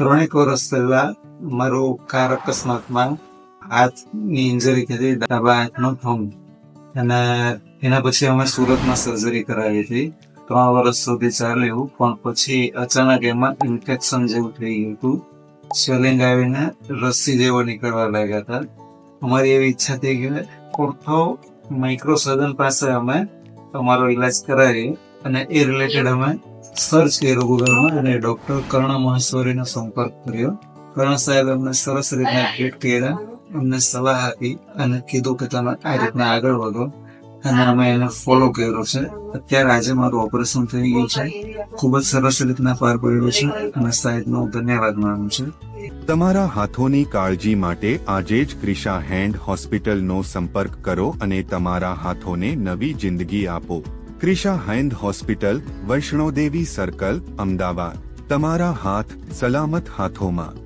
ત્રણેક વર્ષ પહેલા મારું કાર અકસ્માતમાં હાથની ઇન્જરી થઈ ડાબા હાથનો થંભ અને એના પછી અમે સુરતમાં સર્જરી કરાવી હતી ત્રણ વર્ષ સુધી ચાલ્યું પણ પછી અચાનક એમાં ઇન્ફેક્શન જેવું થઈ ગયું હતું સ્વેલિંગ આવીને રસી જેવો નીકળવા લાગ્યા હતા અમારી એવી ઈચ્છા થઈ કે કોઠો માઇક્રો સર્જન પાસે અમે અમારો ઈલાજ કરાવીએ અને એ રિલેટેડ અમે સર્ચ કર્યું ગૂગલમાં અને ડોક્ટર કર્ણ મહેશ્વરીનો સંપર્ક કર્યો. કર્ણ સાહેબ અમને સરસ રીતના ટ્રીટ કર્યા અમને સલાહ આપી અને કીધું કે તમે આ રીતના આગળ વધો. અને અમે એને ફોલો કર્યો છે. અત્યારે આજે મારું ઓપરેશન થઈ ગયું છે. ખૂબ જ સરસ રીતના પાર પડ્યું છે અને સાહેબનો ધન્યવાદ માનું છું. તમારા હાથોની કાળજી માટે આજે જ ક્રિશા હેન્ડ હોસ્પિટલનો સંપર્ક કરો અને તમારા હાથોને નવી જિંદગી આપો. Krisha hand hospital Vaishnodevi circle Ahmedabad. તમારા હાથ સલામત હાથોમાં.